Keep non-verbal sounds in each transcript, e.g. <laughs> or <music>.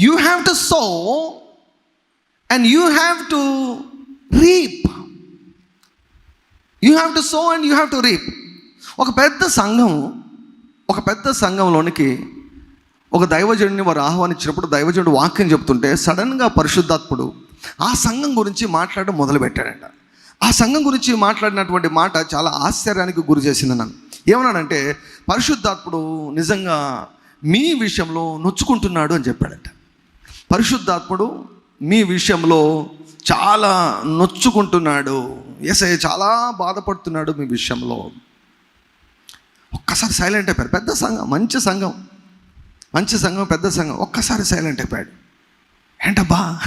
You have to sow and you have to reap you have to sow and you have to reap ఒక పెద్ద సంఘం ఒక పెద్ద సంఘంలోనికి ఒక దైవజనుడిని వారు ఆహ్వానించినప్పుడు దైవజనుడు వాక్యం చెప్తుంటే సడన్గా పరిశుద్ధాత్ముడు ఆ సంఘం గురించి మాట్లాడడం మొదలుపెట్టాడంట. ఆ సంఘం గురించి మాట్లాడినటువంటి మాట చాలా ఆశ్చర్యానికి గురి చేసింది నన్ను. ఏమన్నాడంటే పరిశుద్ధాత్ముడు నిజంగా మీ విషయంలో నొచ్చుకుంటున్నాడు అని చెప్పాడట. పరిశుద్ధాత్ముడు మీ విషయంలో చాలా నొచ్చుకుంటున్నాడు. ఎస్ఐ చాలా బాధపడుతున్నాడు మీ విషయంలో. ఒక్కసారి సైలెంట్ అయిపోయాడు. పెద్ద సంఘం మంచి సంఘం మంచి సంఘం పెద్ద సంఘం ఒక్కసారి సైలెంట్ అయిపోయాడు. ఏంటబ్బా?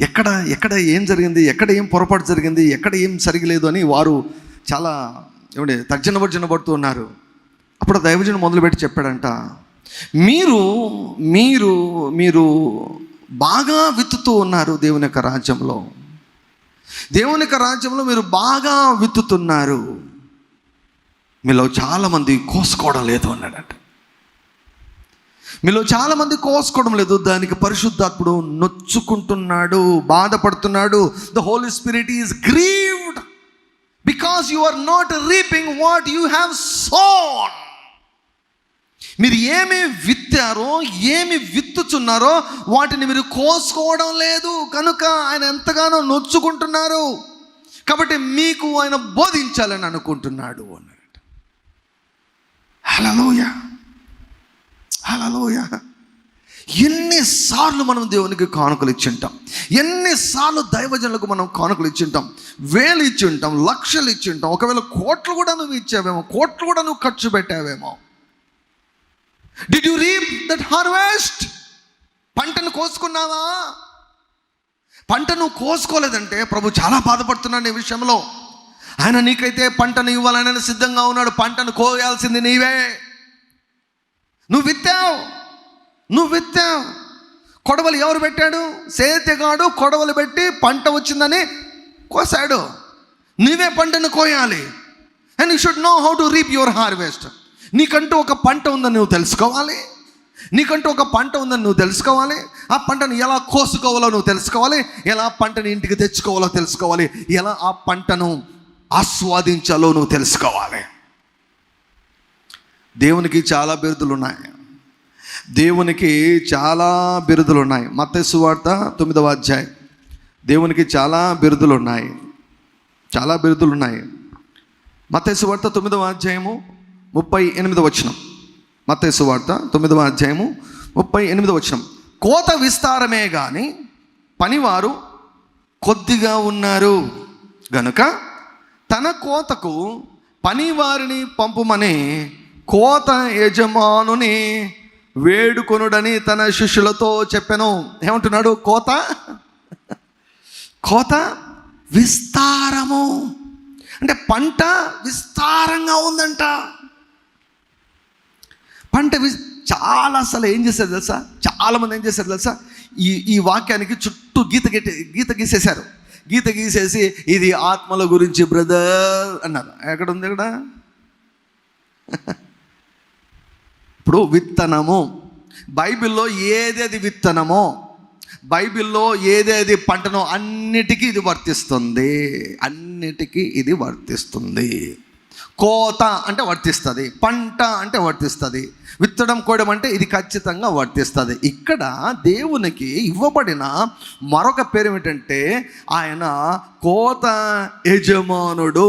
ఎక్కడ ఎక్కడ ఏం జరిగింది? ఎక్కడ ఏం పొరపాటు జరిగింది? ఎక్కడ ఏం సరిగలేదు అని వారు చాలా ఏమండి తర్జన భర్జన పడుతూ ఉన్నారు. అప్పుడు దైవజనం మొదలుపెట్టి చెప్పాడంట మీరు మీరు మీరు బాగా విత్తుతూ ఉన్నారు దేవుని యొక్క రాజ్యంలో. దేవుని యొక్క రాజ్యంలో మీరు బాగా విత్తుతున్నారు. మీలో చాలామంది కోసుకోవడం లేదు అన్నాడట. మీలో చాలామంది కోసుకోవడం లేదు. దానికి పరిశుద్ధాత్ముడు నొచ్చుకుంటున్నాడు బాధపడుతున్నాడు. The holy spirit is grieved because you are not reaping what you have sown మీరు ఏమి విత్తారో ఏమి విత్తుచున్నారో వాటిని మీరు కోసుకోవడం లేదు. కనుక ఆయన ఎంతగానో నొచ్చుకుంటున్నారు. కాబట్టి మీకు ఆయన బోధించాలని అనుకుంటున్నాడు అన్నట్టు హలోయ హలోయ ఎన్నిసార్లు మనం దేవునికి కానుకలు ఇచ్చింటాం. ఎన్నిసార్లు దైవజనులకు మనం కానుకలు ఇచ్చింటాం. వేలు ఇచ్చి ఉంటాం లక్షలు ఇచ్చి ఉంటాం ఒకవేళ కోట్లు కూడా నువ్వు ఇచ్చావేమో కోట్లు కూడా నువ్వు ఖర్చు పెట్టావేమో. Did you reap that harvest పంటను కోసుకున్నావా? పంటను కోసుకోలేదంటే ప్రభు చాలా బాధపడుతున్నాడు ఈ విషయంలో. ఆయన నీకైతే పంటను ఇవ్వాలని ఆయన సిద్ధంగా ఉన్నాడు. పంటను కోయాల్సింది నీవే. నువ్వు విత్తావు. నువ్వు విత్తావు. కొడవలు ఎవరు పెట్టాడు? సేతగాడు కొడవలు పెట్టి పంట వచ్చిందని కోసాడు. నీవే పంటను కోయాలి. And you should know how to reap your harvest నీకంటూ ఒక పంట ఉందని నువ్వు తెలుసుకోవాలి. నీకంటూ ఒక పంట ఉందని నువ్వు తెలుసుకోవాలి. ఆ పంటను ఎలా కోసుకోవాలో నువ్వు తెలుసుకోవాలి. ఎలా పంటను ఇంటికి తెచ్చుకోవాలో తెలుసుకోవాలి. ఎలా ఆ పంటను ఆస్వాదించాలో నువ్వు తెలుసుకోవాలి. దేవునికి చాలా బిరుదులు ఉన్నాయి దేవునికి చాలా బిరుదులు ఉన్నాయి మత్స్సు వార్త తొమ్మిదవ అధ్యాయం. దేవునికి చాలా బిరుదులు ఉన్నాయి చాలా బిరుదులు ఉన్నాయి మత్స్సు వార్త తొమ్మిదవ అధ్యాయము ముప్పై ఎనిమిదవ వచనం. మత్తయి వార్త తొమ్మిదవ అధ్యాయము ముప్పై ఎనిమిదవ వచనం. కోత విస్తారమే కానీ పనివారు కొద్దిగా ఉన్నారు. గనుక తన కోతకు పనివారిని పంపుమని కోత యజమానుని వేడుకొనుడని తన శిష్యులతో చెప్పాను. ఏమంటున్నాడు? కోత? కోత విస్తారము. అంటే పంట విస్తారంగా ఉందంట. పంట చాలా అసలు ఏం చేశారు తెలుసా? చాలామంది ఏం చేశారు తెలుసా? ఈ ఈ వాక్యానికి చుట్టూ గీత గీట గీత గీసేశారు. గీత గీసేసి ఇది ఆత్మల గురించి బ్రదర్ అన్నారు. ఎక్కడ ఉంది ఇక్కడ? <laughs> ఇప్పుడు విత్తనము. బైబిల్లో ఏదేది విత్తనమో బైబిల్లో ఏదేది పంటనో అన్నిటికీ ఇది వర్తిస్తుంది. అన్నిటికీ ఇది వర్తిస్తుంది. కోత అంటే వర్తిస్తుంది పంట అంటే వర్తిస్తుంది విత్తడం కోయడం అంటే ఇది ఖచ్చితంగా వర్తిస్తుంది. ఇక్కడ దేవునికి ఇవ్వబడిన మరొక పేరు ఏమిటంటే ఆయన కోత యజమానుడు.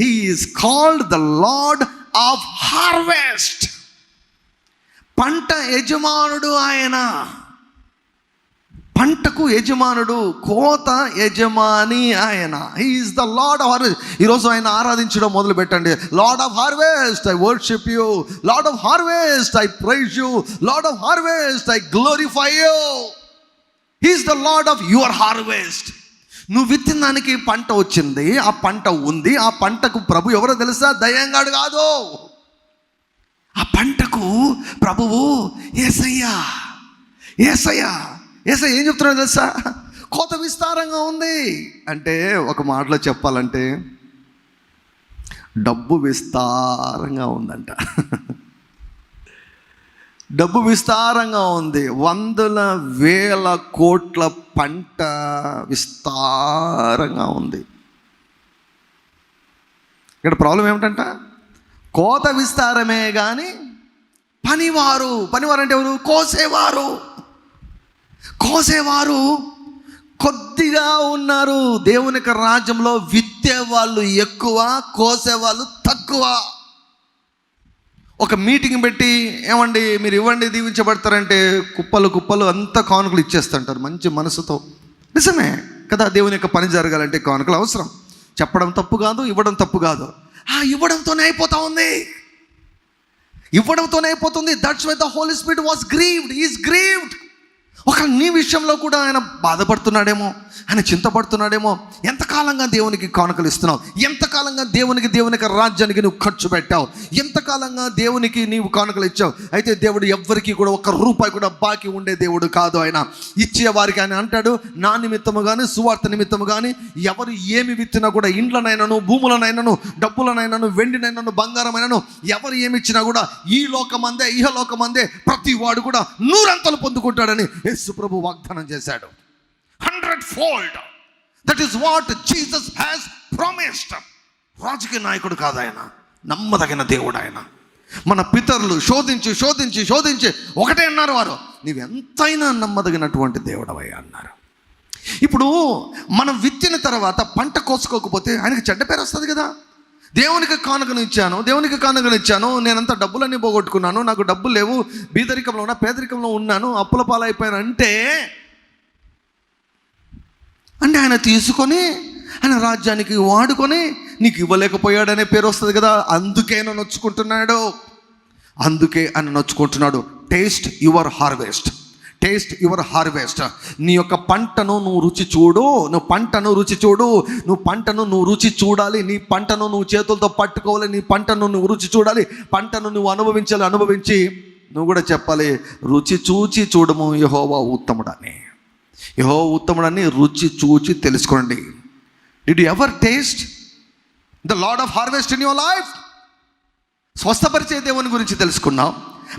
He is called the lord of harvest పంట యజమానుడు ఆయన. పంటకు యజమానుడు కోత యజమాని ఆయన. Is the lord of harvest ఈరోజు ఆయన ఆరాధించడం మొదలు పెట్టండి. Lord of harvest I worship you lord of harvest I praise you lord of harvest I glorify you he's the lord of your harvest నువ్వు విత్తిన దానికి పంట వచ్చింది ఆ పంట ఉంది ఆ పంటకు ప్రభు ఎవరో తెలుసా? దయ్యంగాడు కాదు. ఆ పంటకు ప్రభువు ఏసయ్యా. ఏసయ్యా. ఏసయ్య ఏం చెప్తున్నాడు తెలుసా? కోత విస్తారంగా ఉంది. అంటే ఒక మాటలో చెప్పాలంటే డబ్బు విస్తారంగా ఉందంట. డబ్బు విస్తారంగా ఉంది. వందల వేల కోట్ల పంట విస్తారంగా ఉంది. ఇక్కడ ప్రాబ్లం ఏమిటంట? కోత విస్తారమే కానీ పనివారు పనివారు అంటే ఎవరు? కోసేవారు. కోసేవారు కొద్దిగా ఉన్నారు. దేవుని యొక్క రాజ్యంలో విత్తే వాళ్ళు ఎక్కువ కోసేవాళ్ళు తక్కువ. ఒక మీటింగ్ పెట్టి ఏమండి మీరు ఇవ్వండి దీవించబడతారంటే కుప్పలు కుప్పలు అంతా కానుకలు ఇచ్చేస్తుంటారు మంచి మనసుతో. నిజమే కదా దేవుని యొక్క పని జరగాలంటే కానుకలు అవసరం. చెప్పడం తప్పు కాదు ఇవ్వడం తప్పు కాదు. ఆ ఇవ్వడంతోనే అయిపోతా ఉంది. ఇవ్వడంతోనే అయిపోతుంది. That's why the holy spirit was grieved is grieved ఒక నీ విషయంలో కూడా ఆయన బాధపడుతున్నాడేమో. ఆయన చింతపడుతున్నాడేమో. ఎంతకాలంగా దేవునికి కానుకలు ఇస్తున్నావు? ఎంతకాలంగా దేవునికి దేవునికి రాజ్యానికి నువ్వు ఖర్చు పెట్టావు? ఎంతకాలంగా దేవునికి నీవు కానుకలు ఇచ్చావు? అయితే దేవుడు ఎవ్వరికి కూడా ఒక్క రూపాయి కూడా బాకీ ఉండే దేవుడు కాదు ఆయన. ఇచ్చే వారికి ఆయన అంటాడు నా నిమిత్తము కానీ సువార్త నిమిత్తము కానీ ఎవరు ఏమి విత్తినా కూడా ఇండ్లనైనాను భూములనైనాను డబ్బులనైనాను వెండినైనాను బంగారమైనను ఎవరు ఏమి ఇచ్చినా కూడా ఈ లోకమందే ఇహలోకమందే ప్రతి వాడు కూడా నూరంతలు పొందుకుంటాడని యేసు ప్రభు వాగ్దానం చేశాడు. Hundred fold that is what Jesus has promised రాజకీయ నాయకుడు కాదు ఆయన. నమ్మదగిన దేవుడు ఆయన. మన పితరులు శోధించి శోధించి శోధించి ఒకటే అన్నారు వారు. నీవు ఎంతైనా నమ్మదగినటువంటి దేవుడవయ్యా అన్నారు. ఇప్పుడు మనం విత్తిన తర్వాత పంట కోసుకోకపోతే ఆయనకి చెడ్డ పేరు వస్తుంది కదా. దేవునికి కానుకను ఇచ్చాను దేవునికి కానుకను ఇచ్చాను నేనంతా డబ్బులన్నీ పోగొట్టుకున్నాను నాకు డబ్బులు లేవు బీదరికంలో ఉన్నా పేదరికంలో ఉన్నాను అప్పుల పాలైపోయాను అంటే అంటే ఆయన తీసుకొని ఆయన రాజ్యానికి వాడుకొని నీకు ఇవ్వలేకపోయాడనే పేరు వస్తుంది కదా అందుకే ఆయన నొచ్చుకుంటున్నాడు. అందుకే ఆయన నొచ్చుకుంటున్నాడు. Taste your harvest taste your harvest నీ యొక్క పంటను నువ్వు రుచి చూడు నువ్వు పంటను రుచి చూడు నువ్వు పంటను నువ్వు రుచి చూడాలి నీ పంటను నువ్వు చేతులతో పట్టుకోవాలి నీ పంటను నువ్వు రుచి చూడాలి పంటను నువ్వు అనుభవించాలి అనుభవించి నువ్వు కూడా చెప్పాలి రుచి చూచి చూడము యహోవా ఉత్తముడని. యహో ఉత్తముడని రుచి చూచి తెలుసుకోండి. Did you ever taste the lord of harvest in your life స్వస్థపరిచే దేవుని గురించి తెలుసుకున్నాం.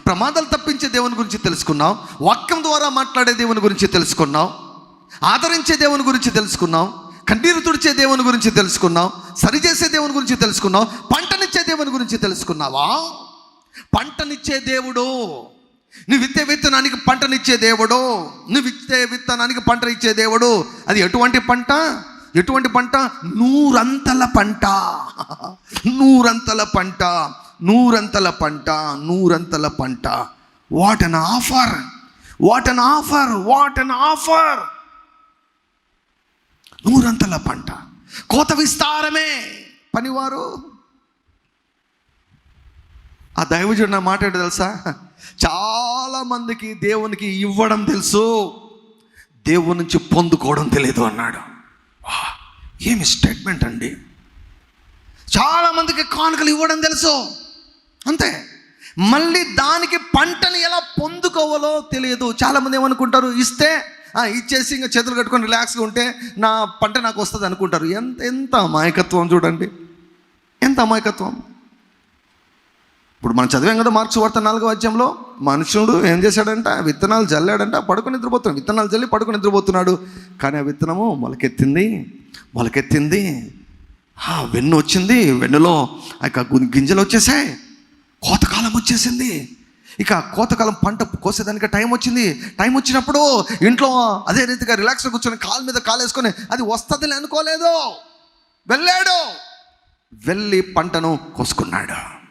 ప్రమాదాలు తప్పించే దేవుని గురించి తెలుసుకున్నాం. వాక్యం ద్వారా మాట్లాడే దేవుని గురించి తెలుసుకున్నాం. ఆదరించే దేవుని గురించి తెలుసుకున్నాం. కన్నీరు తుడిచే దేవుని గురించి తెలుసుకున్నాం. సరిచేసే దేవుని గురించి తెలుసుకున్నాం. పంటనిచ్చే దేవుని గురించి తెలుసుకున్నావా? పంటనిచ్చే దేవుడు. నువ్వు విత్తే విత్తనానికి పంటనిచ్చే దేవుడు. నువ్వు విత్తే విత్తనానికి పంట ఇచ్చే దేవుడు. అది ఎటువంటి పంట? ఎటువంటి పంట? నూరంతల పంట. నూరంతల పంట. నూరంతల పంట. నూరంతల పంట. What an offer what an offer what an offer నూరంతల పంట. కోత విస్తారమే. పనివారు. ఆ దైవజుడు నా మాట తెలుసా? చాలా మందికి దేవునికి ఇవ్వడం తెలుసు. దేవుని నుంచి పొందుకోవడం తెలియదు అన్నాడు. ఏమి స్టేట్మెంట్ అండి? చాలా మందికి కానుకలు ఇవ్వడం తెలుసు. అంతే. మళ్ళీ దానికి పంటను ఎలా పొందుకోవాలో తెలియదు. చాలామంది ఏమనుకుంటారు? ఇస్తే ఇచ్చేసి ఇంకా చేతులు కట్టుకొని రిలాక్స్గా ఉంటే నా పంట నాకు వస్తుంది అనుకుంటారు. ఎంత ఎంత అమాయకత్వం చూడండి. ఎంత అమాయకత్వం. ఇప్పుడు మనం చదివాం కదా మార్క్స్ వార్త నాలుగో అధ్యాయంలో మనుషుడు ఏం చేశాడంట? విత్తనాలు జల్లాడంట పడుకుని నిద్రపోతున్నాడు. విత్తనాలు జల్లి పడుకుని నిద్రపోతున్నాడు. కానీ ఆ విత్తనము మొలకెత్తింది మొలకెత్తింది. ఆ వెన్ను వచ్చింది వెన్నులో ఆ యొక్క గింజలు వచ్చేసాయి. కోతకాలం వచ్చేసింది. ఇక కోతకాలం పంట కోసేదానికి టైం వచ్చింది. టైం వచ్చినప్పుడు ఇంట్లో అదే రీతిగా రిలాక్స్గా కూర్చొని కాలు మీద కాలేసుకొని అది వస్తుందని అనుకోలేదు. వెళ్ళాడు. వెళ్ళి పంటను కోసుకున్నాడు.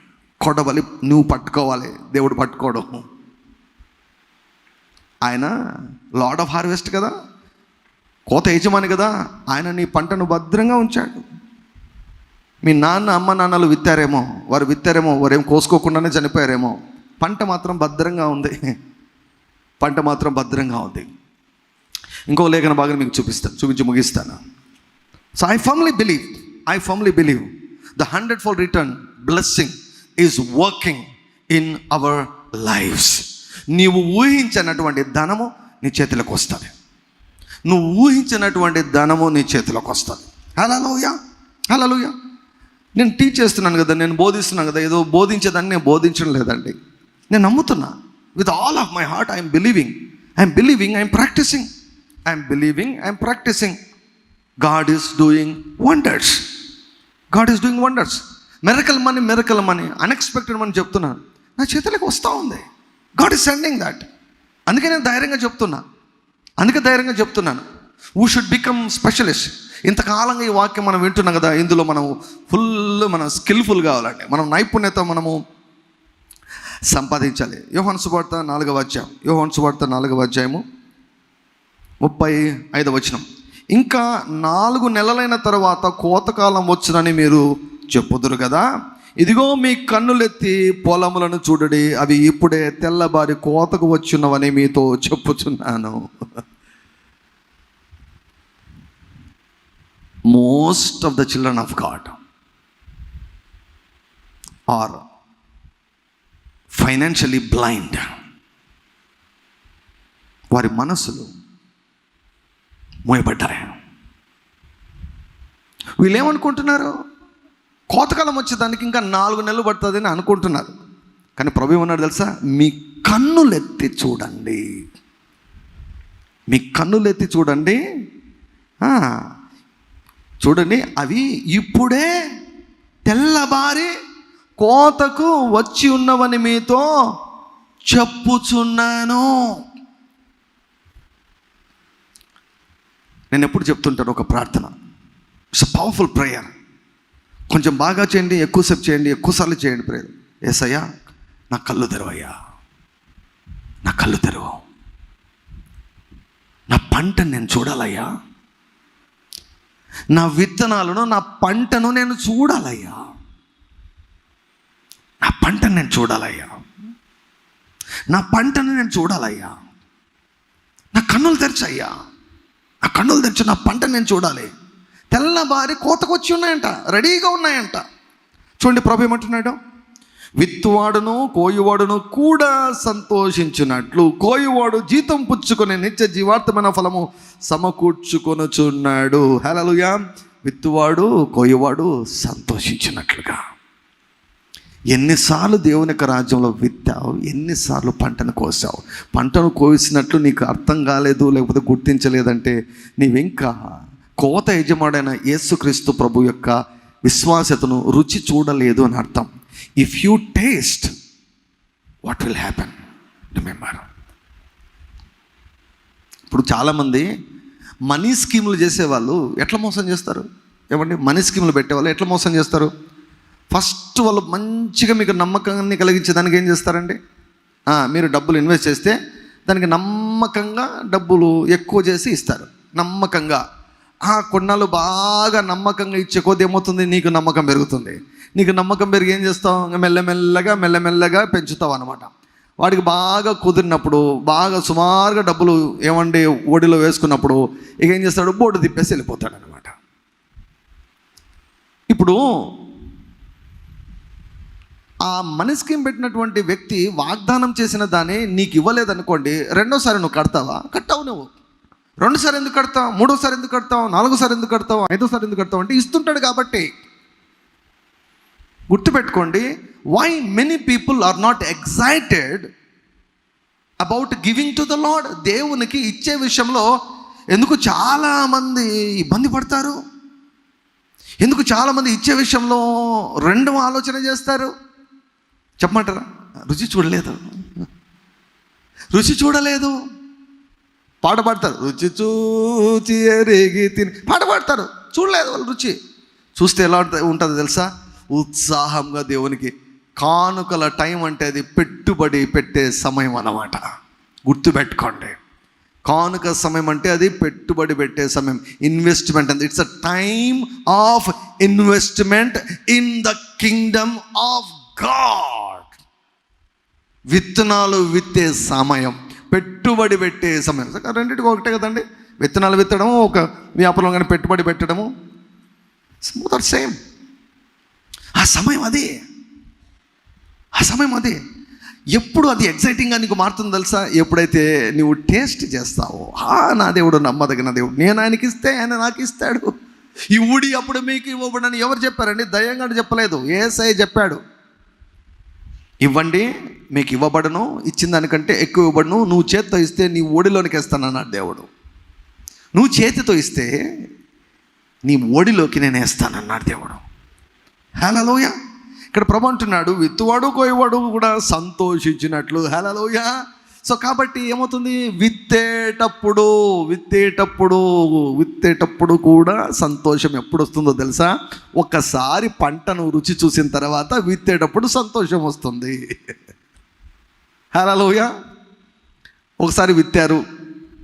కొడవలి నువ్వు పట్టుకోవాలి దేవుడు పట్టుకోవడం. ఆయన లార్డ్ ఆఫ్ హార్వెస్ట్ కదా కోత యజమాని కదా ఆయన నీ పంటను భద్రంగా ఉంచాడు. మీ నాన్న అమ్మ నాన్నలు విత్తారేమో వారు విత్తారేమో వారు కోసుకోకుండానే చనిపోయారేమో. పంట మాత్రం భద్రంగా ఉంది. పంట మాత్రం భద్రంగా ఉంది. ఇంకో లేఖన భాగం మీకు చూపిస్తాను చూపించి ముగిస్తాను. So I firmly believe I firmly believe the hundred fold return blessing is working in our lives నీవు ఊహించినటువంటి ధనము నీ చేతిలోకి వస్తుంది. నువ్వు ఊహించినటువంటి ధనము నీ చేతిలోకి వస్తుంది. హలోయ హలోయ నేను టీచ్ చేస్తున్నాను కదా నేను బోధిస్తున్నాను కదా ఏదో బోధించేదాన్ని నేను బోధించడం లేదండి. నేను నమ్ముతున్నా with all of my heart I'm believing I'm believing I'm practising I'm believing I'm practising God is doing wonders God is doing wonders miracle money miracle money unexpected money చెప్తున్నాను. నా చేతులకు వస్తూ ఉంది. గాడ్ ఇస్ సెండింగ్ దాట్ అందుకే నేను ధైర్యంగా చెప్తున్నా. అందుకే ధైర్యంగా చెప్తున్నాను. వూ షుడ్ బికమ్ స్పెషలిస్ట్ ఇంతకాలంగా ఈ వాక్యం మనం వింటున్నాం కదా ఇందులో మనము ఫుల్ మనం స్కిల్ఫుల్ కావాలండి మనం నైపుణ్యత మనము సంపాదించాలి. యోహన్ సువార్త నాలుగవ అధ్యాయం. యోహన్ సువార్త నాలుగవ అధ్యాయము ముప్పై ఐదవ వచనం. ఇంకా నాలుగు నెలలైన తర్వాత కోతకాలం వచ్చునని మీరు చెప్పుదురు కదా? ఇదిగో మీ కన్నులెత్తి పొలములను చూడడి అవి ఇప్పుడే తెల్లబారి కోతకు వచ్చున్నవని మీతో చెప్పుచున్నాను. Most of the children of God are financially blind వారి మనసులు మోయబడ్డాయి వీళ్ళు ఏమనుకుంటున్నారు కోతకాలం వచ్చేదానికి ఇంకా నాలుగు నెలలు పడుతుందని అనుకుంటున్నారు. కానీ ప్రభు ఏమన్నాడు తెలుసా? మీ కన్నులెత్తి చూడండి. మీ కన్నులెత్తి చూడండి. చూడండి అవి ఇప్పుడే తెల్లబారి కోతకు వచ్చి ఉన్నవని మీతో చెప్పుచున్నాను. నేను ఎప్పుడు చెప్తుంటాను ఒక ప్రార్థన. ఇట్స్ పవర్ఫుల్ ప్రేయర్ కొంచెం బాగా చేయండి ఎక్కువసేపు చేయండి ఎక్కువసార్లు చేయండి ప్రేరు ఏసయ్యా నా కళ్ళు తెరవయ్యా. నా కళ్ళు తెరవు. నా పంటను నేను చూడాలయ్యా. నా విత్తనాలను నా పంటను నేను చూడాలయ్యా. నా పంటను నేను చూడాలయ్యా. నా పంటను నేను చూడాలయ్యా. నా కన్నులు తెరిచయ్యా. నా కన్నులు తెరిచి నా పంట నేను చూడాలి. తెల్లబారి కోతకొచ్చి ఉన్నాయంట రెడీగా ఉన్నాయంట. చూడండి ప్రభు ఏమంటున్నాడు? విత్తువాడును కోయువాడును కూడా సంతోషించినట్లు కోయువాడు జీతం పుచ్చుకునే నిత్య జీవార్థమైన ఫలము సమకూర్చుకొనుచున్నాడు. హలలుయా విత్తువాడు కోయువాడు సంతోషించినట్లుగా. ఎన్నిసార్లు దేవుని యొక్క రాజ్యంలో విత్తావు ఎన్నిసార్లు పంటను కోసావు? పంటను కోసినట్లు నీకు అర్థం కాలేదు లేకపోతే గుర్తించలేదంటే నీవింకా కోత యజమాడైన యేసుక్రీస్తు ప్రభు యొక్క విశ్వాసతను రుచి చూడలేదు అని అర్థం. If you taste what will happen remember ఇప్పుడు చాలామంది మనీ స్కీములు చేసేవాళ్ళు ఎట్లా మోసం చేస్తారు? ఏమండి? మనీ స్కీములు పెట్టేవాళ్ళు ఎట్లా మోసం చేస్తారు? ఫస్ట్ వాళ్ళు మంచిగా మీకు నమ్మకాన్ని కలిగించేదానికి ఏం చేస్తారండి? మీరు డబ్బులు ఇన్వెస్ట్ చేస్తే దానికి నమ్మకంగా డబ్బులు ఎక్కువ చేసి ఇస్తారు. నమ్మకంగా. ఆ కొన్నాళ్ళు బాగా నమ్మకంగా ఇచ్చే కొద్ది ఏమవుతుంది? నీకు నమ్మకం పెరుగుతుంది. నీకు నమ్మకం పెరిగి ఏం చేస్తావు? మెల్లమెల్లగా మెల్లమెల్లగా పెంచుతావు అనమాట వాడికి బాగా కుదిరినప్పుడు బాగా సుమారుగా డబ్బులు ఏమండి ఓడిలో వేసుకున్నప్పుడు ఇక ఏం చేస్తాడు? బోర్డు తిప్పేసి వెళ్ళిపోతాడు అనమాట ఇప్పుడు ఆ మనిషికి పెట్టినటువంటి వ్యక్తి వాగ్దానం చేసిన దాన్ని నీకు ఇవ్వలేదనుకోండి రెండోసారి నువ్వు కడతావా? కట్టవు నువ్వు. రెండోసారి ఎందుకు కడతావు? మూడోసారి ఎందుకు కడతావు? నాలుగోసారి ఎందుకు కడతాం ఐదోసారి ఎందుకు కడతాం అంటే ఇస్తుంటాడు కాబట్టి. గుర్తుపెట్టుకోండి why many people are not excited about giving to the lord దేవునికి ఇచ్చే విషయంలో ఎందుకు చాలామంది ఇబ్బంది పడతారు? ఎందుకు చాలామంది ఇచ్చే విషయంలో రెండవ ఆలోచన చేస్తారు? చెప్పమంటారా? రుచి చూడలేదు. రుచి చూడలేదు. పాట పాడతారు. రుచి చూచి ఎరిగి తిని. పాట పాడతారు. చూడలేదు వాళ్ళు రుచి. చూస్తే ఎలా ఉంటుందో తెలుసా? ఉత్సాహంగా దేవునికి కానుకల టైం అంటే అది పెట్టుబడి పెట్టే సమయం అన్నమాట. గుర్తుపెట్టుకోండి. కానుక సమయం అంటే అది పెట్టుబడి పెట్టే సమయం. ఇన్వెస్ట్మెంట్ అంటే it's a time of investment in the kingdom of God. విత్తనాలు విత్తే సమయం. పెట్టుబడి పెట్టే సమయం. రెండింటికి ఒకటే కదండి. విత్తనాలు విత్తడము ఒక వ్యాపారం కానీ పెట్టుబడి పెట్టడము. స్మూత్ ఆర్ సేమ్ ఆ సమయం అది. ఆ సమయం అది. ఎప్పుడు అది ఎక్సైటింగ్గా నీకు మారుతుంది తెలుసా? ఎప్పుడైతే నువ్వు టేస్ట్ చేస్తావో. ఆ నా దేవుడు నమ్మదగిన దేవుడు. నేను ఆయనకి ఇస్తే ఆయన నాకు ఇస్తాడు. ఈ ఊడి అప్పుడు మీకు ఇవ్వబడని ఎవరు చెప్పారండి? దయ్యంగా చెప్పలేదు. ఏసై చెప్పాడు. ఇవ్వండి. మీకు ఇవ్వబడను ఇచ్చిన దానికంటే ఎక్కువ ఇవ్వబడను నువ్వు చేత్తో ఇస్తే నీ ఓడిలోనికి వేస్తానన్నాడు దేవుడు. నువ్వు చేతితో ఇస్తే నీ ఓడిలోకి నేను వేస్తానన్నాడు దేవుడు. హలోయ ఇక్కడ ప్రభు అంటున్నాడు విత్తువాడు కోయవాడు కూడా సంతోషించినట్లు. హలోయ సో కాబట్టి ఏమవుతుంది? విత్తేటప్పుడు విత్తేటప్పుడు విత్తేటప్పుడు కూడా సంతోషం ఎప్పుడు వస్తుందో తెలుసా? ఒక్కసారి పంటను రుచి చూసిన తర్వాత విత్తేటప్పుడు సంతోషం వస్తుంది. హలోయ ఒకసారి విత్తారు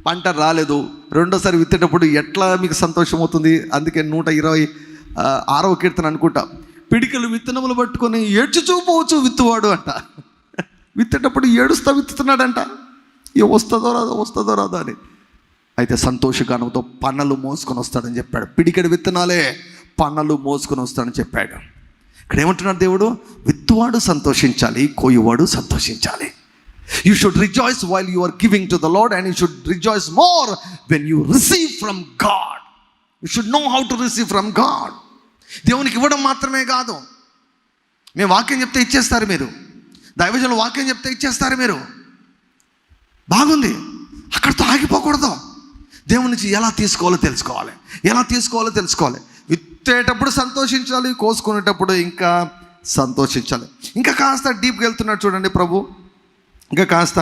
పంట రాలేదు. రెండోసారి విత్తేటప్పుడు ఎట్లా మీకు సంతోషం అవుతుంది? అందుకే నూట ఇరవై ఆరవ కీర్తన అనుకుంటా. పిడికలు విత్తనములు పట్టుకొని ఏడ్చి చూపవచ్చు విత్తువాడు అంట. విత్తేటప్పుడు ఏడుస్తా విత్తుతున్నాడంట. ఏ వస్తుందో రాదో వస్తుందో రాదో అని. అయితే సంతోషగానంతో పన్నలు మోసుకొని వస్తాడని చెప్పాడు. పిడికెడు విత్తనాలే పన్నలు మోసుకొని వస్తాడని చెప్పాడు. ఇక్కడ ఏమంటున్నాడు దేవుడు? విత్తువాడు సంతోషించాలి కోయువాడు సంతోషించాలి. You should rejoice while you are giving to the lord and you should rejoice more when you receive from God you should know how to receive from God దేవునికి ఇవ్వడం మాత్రమే కాదు. మేము వాక్యం చెప్తే ఇచ్చేస్తారు మీరు. దైవజనులు వాక్యం చెప్తే ఇచ్చేస్తారు మీరు. బాగుంది. అక్కడితో ఆగిపోకూడదు. దేవుని నుంచి ఎలా తీసుకోవాలో తెలుసుకోవాలి. ఎలా తీసుకోవాలో తెలుసుకోవాలి. విత్తేటప్పుడు సంతోషించాలి కోసుకునేటప్పుడు ఇంకా సంతోషించాలి. ఇంకా కాస్త డీప్గా వెళ్తున్నాడు చూడండి ప్రభు. ఇంకా కాస్త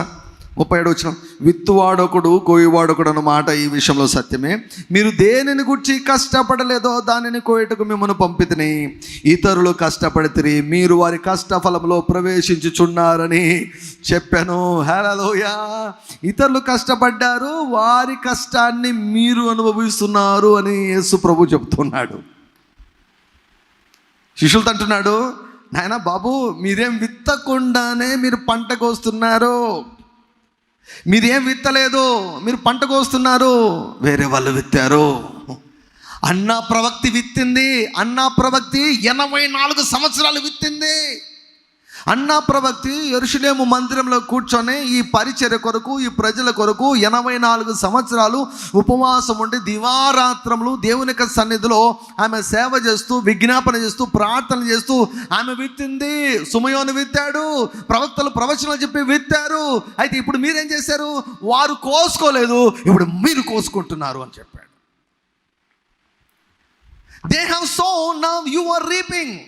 ముప్పై ఏడు వచ్చిన. విత్తువాడొకడు కోయివాడొకడు అన్న మాట ఈ విషయంలో సత్యమే. మీరు దేనిని గుర్చి కష్టపడలేదో దానిని కోయటకు మిమ్మల్ని పంపితిని. ఇతరులు కష్టపడితే మీరు వారి కష్టఫలంలో ప్రవేశించుచున్నారని చెప్పాను. హలోయ ఇతరులు కష్టపడ్డారు వారి కష్టాన్ని మీరు అనుభవిస్తున్నారు అని యేసు ప్రభు చెప్తున్నాడు. శిష్యులతో అంటున్నాడు నాయన బాబు మీరేం విత్తకుండానే మీరు పంట కోస్తున్నారు. మీరేం విత్తలేదు మీరు పంట కోస్తున్నారు. వేరే వాళ్ళు విత్తారు. అన్నా ప్రవక్తి విత్తింది అన్నా ప్రవక్తి ఎనభై నాలుగు సంవత్సరాలు విత్తింది. అన్నా ప్రవక్తి ఎరుషులేము మందిరంలో కూర్చొని ఈ పరిచర్య కొరకు ఈ ప్రజల కొరకు ఎనభై నాలుగు సంవత్సరాలు ఉపవాసం ఉండి దివారాత్రములు దేవుని యొక్క సన్నిధిలో ఆమె సేవ చేస్తూ విజ్ఞాపన చేస్తూ ప్రార్థన చేస్తూ ఆమె విత్తింది. సుమయోను విత్తాడు ప్రవక్తలు ప్రవచనాలు చెప్పి విత్తారు. అయితే ఇప్పుడు మీరేం చేశారు? వారు కోసుకోలేదు. ఇప్పుడు మీరు కోసుకుంటున్నారు అని చెప్పాడు. They have so now you are reaping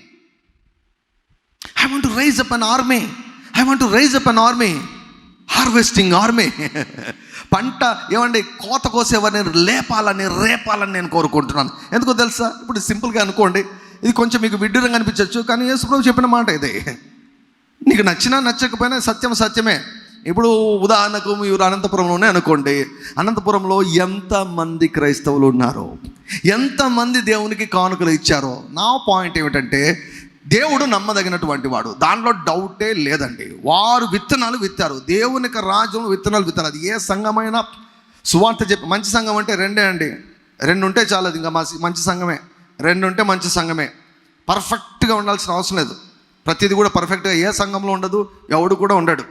I want to raise up an army I want to raise up an army harvesting army పంట ఏమండి కోత కోసేవారిని లేపాలని రేపాలని నేను కోరుకుంటున్నాను. ఎందుకో తెలుసా? ఇప్పుడు సింపుల్గా అనుకోండి ఇది కొంచెం మీకు విడ్డూరంగా అనిపించవచ్చు కానీ యేసుప్రభు చెప్పిన మాట ఇది. నీకు నచ్చినా నచ్చకపోయినా సత్యం సత్యమే. ఇప్పుడు ఉదాహరణకు మీరు అనంతపురంలోనే అనుకోండి అనంతపురంలో ఎంతమంది క్రైస్తవులు ఉన్నారో? ఎంతమంది దేవునికి కానుకలు ఇచ్చారో? నా పాయింట్ ఏమిటంటే దేవుడు నమ్మదగినటువంటి వాడు. దాంట్లో డౌటే లేదండి. వారు విత్తనాలు విత్తారు. దేవునికి రాజ్యం విత్తనాలు విత్తారు. అది ఏ సంఘమైనా సువార్త చెప్పి మంచి సంఘం అంటే రెండే అండి. రెండు ఉంటే చాలు అది ఇంకా మంచి సంఘమే. రెండు ఉంటే మంచి సంఘమే. పర్ఫెక్ట్గా ఉండాల్సిన అవసరం లేదు. ప్రతిదీ కూడా పర్ఫెక్ట్గా ఏ సంఘంలో ఉండదు ఎవడు కూడా ఉండడు.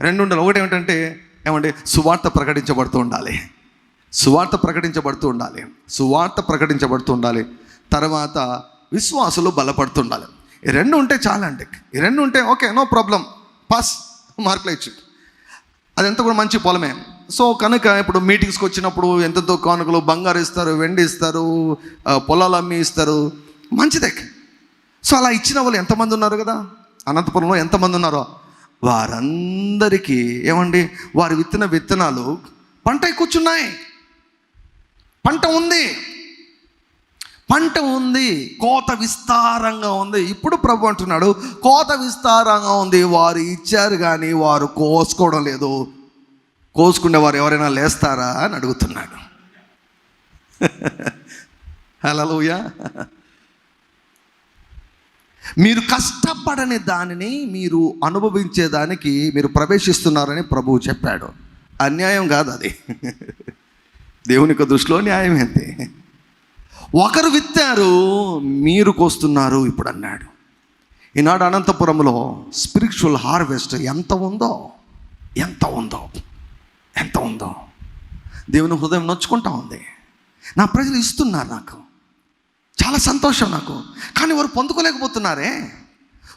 రెండు ఉండాలి ఒకటి ఏమిటంటే ఏమంటే సువార్త ప్రకటించబడుతూ ఉండాలి. సువార్త ప్రకటించబడుతూ ఉండాలి. సువార్త ప్రకటించబడుతూ ఉండాలి. తర్వాత విశ్వాసులు బలపడుతుండాలి ఈ రెండు ఉంటే చాలండి. ఈ రెండు ఉంటే ఓకే నో ప్రాబ్లం. పాస్. మార్కులు ఇచ్చు. అదంతా కూడా మంచి పొలమే. సో కనుక ఇప్పుడు మీటింగ్స్కి వచ్చినప్పుడు ఎంతతో కానుకలు బంగారు ఇస్తారు వెండి ఇస్తారు పొలాలు అమ్మి ఇస్తారు. మంచిదే. సో అలా ఇచ్చిన వాళ్ళు ఎంతమంది ఉన్నారు కదా? అనంతపురంలో ఎంతమంది ఉన్నారో? వారందరికీ ఏమండి? వారు విత్తిన విత్తనాలు పంట కూర్చున్నాయి. పంట ఉంది. పంట ఉంది కోత విస్తారంగా ఉంది. ఇప్పుడు ప్రభు అంటున్నాడు కోత విస్తారంగా ఉంది వారు ఇచ్చారు కానీ వారు కోసుకోవడం లేదు. కోసుకునే వారు ఎవరైనా లేస్తారా అని అడుగుతున్నాడు. <laughs> హలోయా మీరు కష్టపడని దానిని మీరు అనుభవించేదానికి మీరు ప్రవేశిస్తున్నారని ప్రభువు చెప్పాడు. అన్యాయం కాదు అది. <laughs> దేవుని యొక్క దృష్టిలో న్యాయం ఏంటి? ఒకరు విత్తారు మీరు కోస్తున్నారు ఇప్పుడు అన్నాడు ఈనాడు అనంతపురంలో స్పిరిచువల్ హార్వెస్ట్ ఎంత ఉందో ఎంత ఉందో ఎంత ఉందో. దేవుని హృదయం నొచ్చుకుంటా ఉంది. నా ప్రజలు ఇస్తున్నారు నాకు. చాలా సంతోషం నాకు. కానీ వారు పొందుకోలేకపోతున్నారే.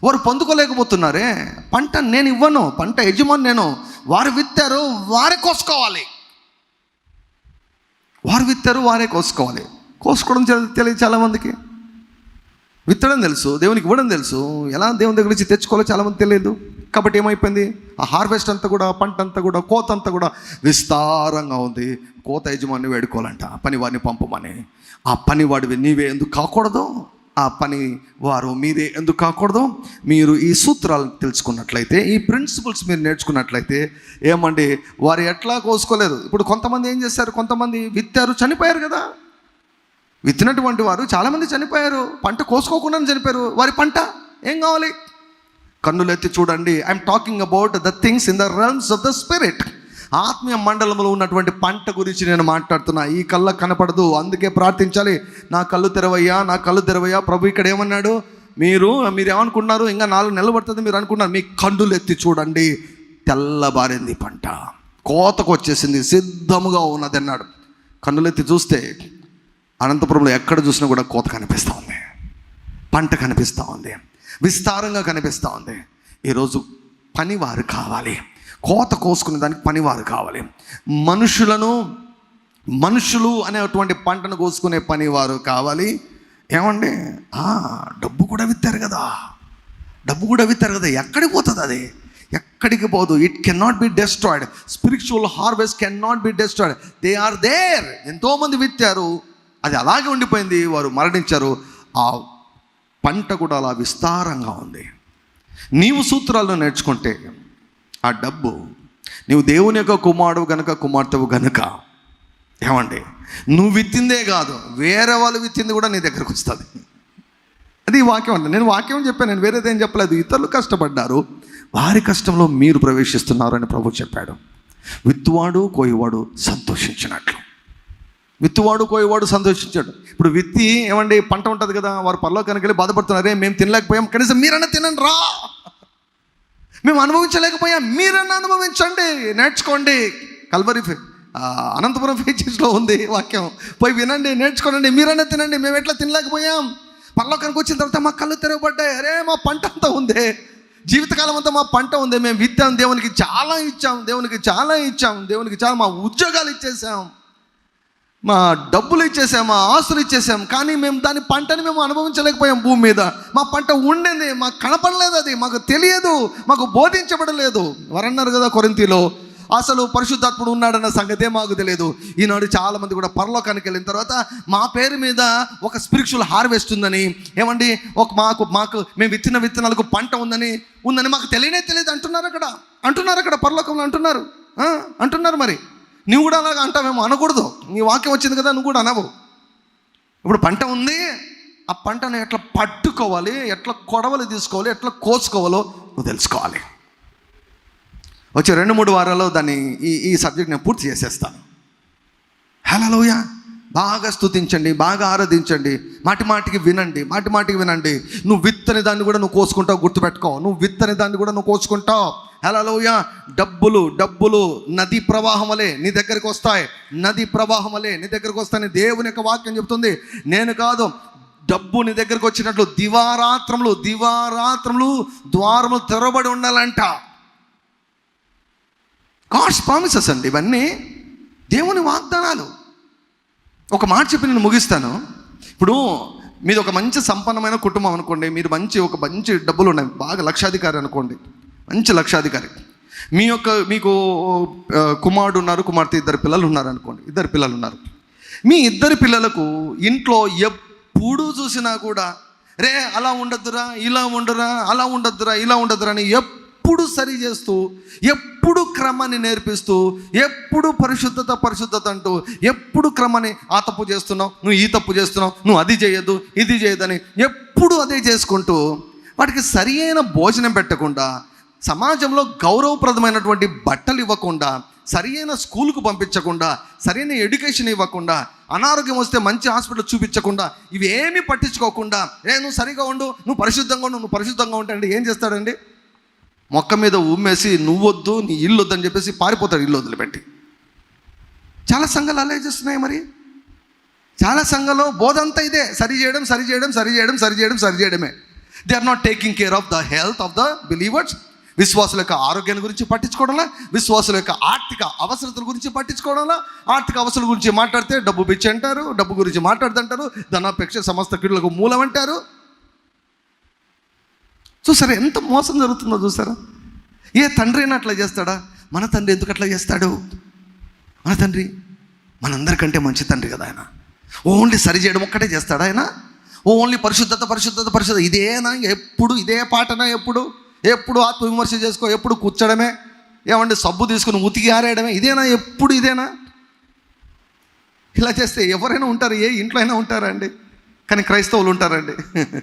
వారు పొందుకోలేకపోతున్నారే. పంట నేను ఇవ్వను పంట యజమాని నేను. వారు విత్తారు వారే కోసుకోవాలి. వారు విత్తారు వారే కోసుకోవాలి. కోసుకోవడం తెలి- తెలియదు చాలామందికి విత్తడం తెలుసు దేవునికి ఇవ్వడం తెలుసు. ఎలా దేవుని దగ్గర నుంచి తెచ్చుకోవాలో చాలామంది తెలియదు. కాబట్టి ఏమైపోయింది? ఆ హార్వెస్ట్ అంతా కూడా పంట అంతా కూడా కోత అంతా కూడా విస్తారంగా ఉంది. కోత యజమాని వేడుకోవాలంట పని వారిని పంపమని. ఆ పని వాడివి నీవే ఎందుకు కాకూడదు? ఆ పని వారు మీరే ఎందుకు కాకూడదు? మీరు ఈ సూత్రాలు తెలుసుకున్నట్లయితే ఈ ప్రిన్సిపల్స్ మీరు నేర్చుకున్నట్లయితే ఏమండి? వారు ఎట్లా కోసుకోలేదు? ఇప్పుడు కొంతమంది ఏం చేశారు? కొంతమంది విత్తారు చనిపోయారు కదా. విత్తినటువంటి వారు చాలామంది చనిపోయారు. పంట కోసుకోకుండా చనిపోయారు. వారి పంట ఏం కావాలి? కన్నులు ఎత్తి చూడండి. I'm talking about the things in the realms of the spirit ఆత్మీయ మండలంలో ఉన్నటువంటి పంట గురించి నేను మాట్లాడుతున్నా. ఈ కళ్ళ కనపడదు. అందుకే ప్రార్థించాలి. నా కళ్ళు తెరవయ్యా నా కళ్ళు తెరవయ్యా. ప్రభు ఇక్కడ ఏమన్నాడు? మీరు మీరు ఏమనుకున్నారు? ఇంకా నాలుగు నెలలు పడుతుంది మీరు అనుకున్నారు. మీ కండులు ఎత్తి చూడండి. తెల్లబారింది పంట. కోతకు వచ్చేసింది. సిద్ధముగా ఉన్నది అన్నాడు కన్నులెత్తి చూస్తే అనంతపురంలో ఎక్కడ చూసినా కూడా కోత కనిపిస్తూ ఉంది. పంట కనిపిస్తూ ఉంది. విస్తారంగా కనిపిస్తూ ఉంది. ఈరోజు పనివారు కావాలి. కోత కోసుకునే దానికి పనివారు కావాలి. మనుషులను మనుషులు అనేటువంటి పంటను కోసుకునే పనివారు కావాలి. ఏమండి? డబ్బు కూడా విత్తారు కదా. డబ్బు కూడా విత్తారు కదా. ఎక్కడికి పోతుంది అది? ఎక్కడికి పోదు. It can not be destroyed spiritual harvest can not be destroyed they are there ఎంతోమంది విత్తారు. అది అలాగే ఉండిపోయింది. వారు మరణించారు. ఆ పంట కూడా అలా విస్తారంగా ఉంది. నీవు సూత్రాలను నేర్చుకుంటే ఆ డబ్బు నీవు దేవుని యొక్క కుమారుడు గనుక కుమార్తెవు గనుక ఏమండి? నువ్వు విత్తిందే కాదు. వేరే వాళ్ళు విత్తింది కూడా నీ దగ్గరకు వస్తుంది. అది వాక్యం అంటే నేను వాక్యం చెప్పాను. నేను వేరేదేం చెప్పలేదు. ఇతరులు కష్టపడ్డారు. వారి కష్టంలో మీరు ప్రవేశిస్తున్నారు అని ప్రభు చెప్పాడు. విత్తువాడు కోయివాడు సంతోషించినట్లు. విత్తువాడు కోయవాడు సంతోషించాడు. ఇప్పుడు విత్తి ఏమండి పంట ఉంటుంది కదా వారు పరలోకానికి వెళ్ళి బాధపడుతున్నారే మేము తినలేకపోయాం కనీసం మీరన్నా తినండి రా. మేము అనుభవించలేకపోయాం మీరన్నా అనుభవించండి నేర్చుకోండి. కల్వరి అనంతపురం ఫీచర్స్లో ఉంది వాక్యం. పోయి వినండి నేర్చుకోనండి మీరన్నా తినండి మేము ఎట్లా తినలేకపోయాం. పరలోకానికి వచ్చిన తర్వాత మా కళ్ళు తెరవబడ్డాయి. అరే మా పంట అంతా ఉంది. జీవితకాలం అంతా మా పంట ఉంది. మేము విత్తాం దేవునికి చాలా ఇచ్చాం దేవునికి చాలా ఇచ్చాం దేవునికి చాలా మా ఉద్యోగాలు ఇచ్చేసాం. మా డబ్బులు ఇచ్చేసాం మా ఆస్తులు ఇచ్చేసాం కానీ మేము దాని పంటని మేము అనుభవించలేకపోయాం భూమి మీద. మా పంట ఉండింది మాకు కనపడలేదు అది మాకు తెలియదు మాకు బోధించబడలేదు. వరన్నారు కదా కొరింతిలో అసలు పరిశుద్ధాత్ముడు ఉన్నాడన్న సంగతే మాకు తెలియదు. ఈనాడు చాలామంది కూడా పరలోకానికి వెళ్ళిన తర్వాత మా పేరు మీద ఒక స్పిరిచువల్ హార్వెస్ట్ ఉందని ఏమండి ఒక మాకు మాకు మేము విత్తిన విత్తనాలకు పంట ఉందని ఉందని మాకు తెలియనే తెలియదు. అంటున్నారు అక్కడ అంటున్నారు అక్కడ పరలోకంలో అంటున్నారు. అంటున్నారు మరి. నువ్వు కూడా అలాగ అంటావేమో అనకూడదు. నీ వాక్యం వచ్చింది కదా నువ్వు కూడా అనవు. ఇప్పుడు పంట ఉంది ఆ పంటను ఎట్లా పట్టుకోవాలి ఎట్లా కొడవలు తీసుకోవాలి ఎట్లా కోసుకోవాలో నువ్వు తెలుసుకోవాలి. వచ్చే రెండు మూడు వారాల్లో దాన్ని ఈ ఈ సబ్జెక్ట్ నేను పూర్తి చేసేస్తాను. హలోయ బాగా స్తుతించండి బాగా ఆరాధించండి మాటి మాటికి వినండి మాటి మాటికి వినండి. నువ్వు విత్తని దాన్ని కూడా నువ్వు కోసుకుంటావు గుర్తుపెట్టుకో. నువ్వు విత్తని దాన్ని కూడా నువ్వు కోసుకుంటావు. హలోయ డబ్బులు డబ్బులు నది ప్రవాహం వలె నీ దగ్గరికి వస్తాయి. నది ప్రవాహం వలె నీ దగ్గరికి వస్తాయని దేవుని యొక్క వాక్యం చెబుతుంది. నేను కాదు డబ్బు నీ దగ్గరకు వచ్చినట్లు దివారాత్రములు దివారాత్రములు ద్వారములు తెరబడి ఉండాలంట. గాడ్స్ ప్రామిసెస్ అండి ఇవన్నీ. దేవుని వాగ్దానాలు. ఒక మాట చెప్పి నేను ముగిస్తాను. ఇప్పుడు మీది ఒక మంచి సంపన్నమైన కుటుంబం అనుకోండి మీరు మంచి ఒక మంచి డబ్బులు ఉన్నాయి బాగా లక్షాధికారి అనుకోండి. మంచి లక్షాధికారి. మీ యొక్క మీకు కుమారుడు ఉన్నారు కుమార్తె ఇద్దరు పిల్లలు ఉన్నారు అనుకోండి ఇద్దరు పిల్లలు ఉన్నారు. మీ ఇద్దరు పిల్లలకు ఇంట్లో ఎప్పుడు చూసినా కూడా రే అలా ఉండద్దురా ఇలా ఉండరా అలా ఉండద్దురా ఇలా ఉండద్దురా అని ఎప్పుడు సరి చేస్తూ ఎప్పుడు క్రమాన్ని నేర్పిస్తూ ఎప్పుడు పరిశుద్ధత పరిశుద్ధత అంటూ ఎప్పుడు క్రమాన్ని ఆ తప్పు చేస్తున్నావు నువ్వు ఈ తప్పు చేస్తున్నావు నువ్వు అది చేయొద్దు ఇది చేయదని ఎప్పుడు అదే చేసుకుంటూ వాటికి సరి అయిన భోజనం పెట్టకుండా సమాజంలో గౌరవప్రదమైనటువంటి బట్టలు ఇవ్వకుండా సరియైన స్కూల్కు పంపించకుండా సరైన ఎడ్యుకేషన్ ఇవ్వకుండా అనారోగ్యం వస్తే మంచి హాస్పిటల్ చూపించకుండా ఇవి ఏమీ పట్టించుకోకుండా ఏ నువ్వు సరిగా ఉండు నువ్వు పరిశుద్ధంగా ఉండు నువ్వు పరిశుద్ధంగా ఉంటాయండి ఏం చేస్తాడండి? మొక్క మీద ఉమ్మేసి నువ్వొద్దు నీ ఇల్లు వద్దని చెప్పేసి పారిపోతాడు ఇల్లు వదిలిపెట్టి. చాలా సంఘాలు అలా చేస్తున్నాయి మరి. చాలా సంఘాలు బోధంతా ఇదే సరి చేయడం సరి చేయడం సరి చేయడం సరి చేయడం సరి చేయడమే. They are not taking care of the health of the believers విశ్వాసుల యొక్క ఆరోగ్యం గురించి పట్టించుకోవడంలా? విశ్వాసుల యొక్క ఆర్థిక అవసరతల గురించి పట్టించుకోవడంలా? ఆర్థిక అవసరాల గురించి మాట్లాడితే డబ్బు పిచ్చి అంటారు డబ్బు గురించి మాట్లాడుతుంటారు ధనాపేక్ష సమస్త కీడులకు మూలం అంటారు. చూసారా ఎంత మోసం జరుగుతుందో చూసారా? ఏ తండ్రి అయినా అట్లా చేస్తాడా? మన తండ్రి ఎందుకు అట్లా చేస్తాడు? మన తండ్రి మనందరికంటే మంచి తండ్రి కదా ఆయన. ఓన్లీ సరి చేయడం ఒక్కటే చేస్తాడా ఆయన? ఓన్లీ పరిశుద్ధత పరిశుద్ధత పరిశుద్ధత ఇదేనా? ఎప్పుడు ఇదే పాటనా? ఎప్పుడు? ఎప్పుడు ఆత్మవిమర్శ చేసుకో ఎప్పుడు కూర్చడమే? ఏమంటే సబ్బు తీసుకుని ఉతికి ఆరేయడమే? ఇదేనా? ఎప్పుడు ఇదేనా? ఇలా చేస్తే ఎవరైనా ఉంటారు? ఏ ఇంట్లో అయినా ఉంటారండి కానీ క్రైస్తవులు ఉంటారండి. <laughs>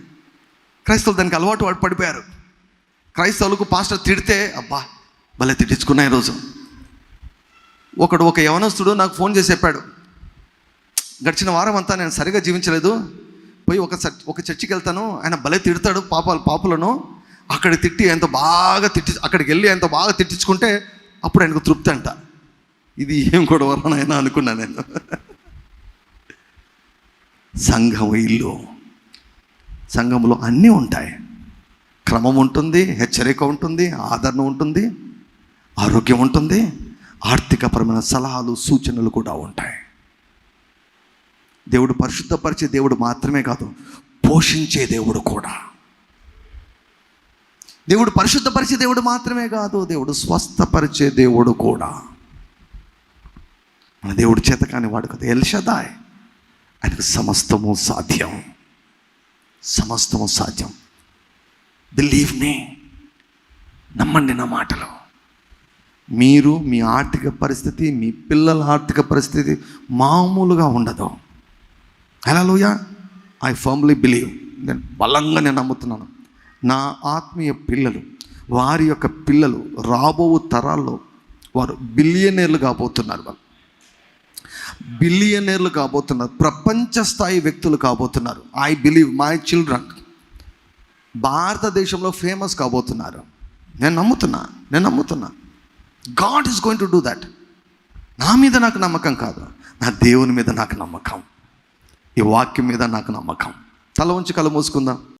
క్రైస్తవులు దానికి అలవాటు వాడు పడిపోయారు. క్రైస్తవులకు పాస్టర్ తిడితే అబ్బా భలే తిట్టించుకున్నా ఈరోజు. ఒకడు ఒక యవనస్తుడు నాకు ఫోన్ చేసి చెప్పాడు గడిచిన వారం అంతా నేను సరిగా జీవించలేదు. పోయి ఒక ఒక చర్చికి వెళ్తాను. ఆయన భలే తిడతాడు పాపాలు పాపులను. అక్కడ తిట్టి ఎంత బాగా తిట్టి అక్కడికి వెళ్ళి ఎంత బాగా తిట్టించుకుంటే అప్పుడు ఆయనకు తృప్తి అంట. ఇది ఏం గొడవ నాయన అనుకున్నా నేను. సంఘం ఇల్లు. సంఘంలో అన్నీ ఉంటాయి. క్రమం ఉంటుంది హెచ్చరిక ఉంటుంది ఆదరణ ఉంటుంది ఆరోగ్యం ఉంటుంది ఆర్థికపరమైన సలహాలు సూచనలు కూడా ఉంటాయి. దేవుడు పరిశుద్ధపరిచే దేవుడు మాత్రమే కాదు పోషించే దేవుడు కూడా. దేవుడు పరిశుద్ధపరిచే దేవుడు మాత్రమే కాదు దేవుడు స్వస్థపరిచే దేవుడు కూడా. మన దేవుడు చేత కాని వాడు కదా. ఎల్షదాయ్ ఆయనకు సమస్తము సాధ్యం. సమస్తము సాధ్యం. బిలీవ్ మీ నమ్మండి నా మాటలు. మీరు మీ ఆర్థిక పరిస్థితి మీ పిల్లల ఆర్థిక పరిస్థితి మామూలుగా ఉండదు. హలోయ ఐ ఫర్మ్లీ బిలీవ్ నేను బలంగా నేను నమ్ముతున్నాను. నా ఆత్మీయ పిల్లలు వారి యొక్క పిల్లలు రాబో తరాల్లో వారు బిలియనీర్లు కాబోతున్నారు వాళ్ళు. బిలియనీర్లు కాబోతున్నారు ప్రపంచ స్థాయి వ్యక్తులు కాబోతున్నారు. ఐ బిలీవ్ మై చిల్డ్రన్ భారతదేశంలో ఫేమస్ కాబోతున్నారు. నేను నమ్ముతున్నా నేను నమ్ముతున్నా. God is going to do that నా మీద నాకు నమ్మకం కాదు. నా దేవుని మీద నాకు నమ్మకం. ఈ వాక్యం మీద నాకు నమ్మకం. తల ఉంచి కళ్ళు మూసుకుందాం.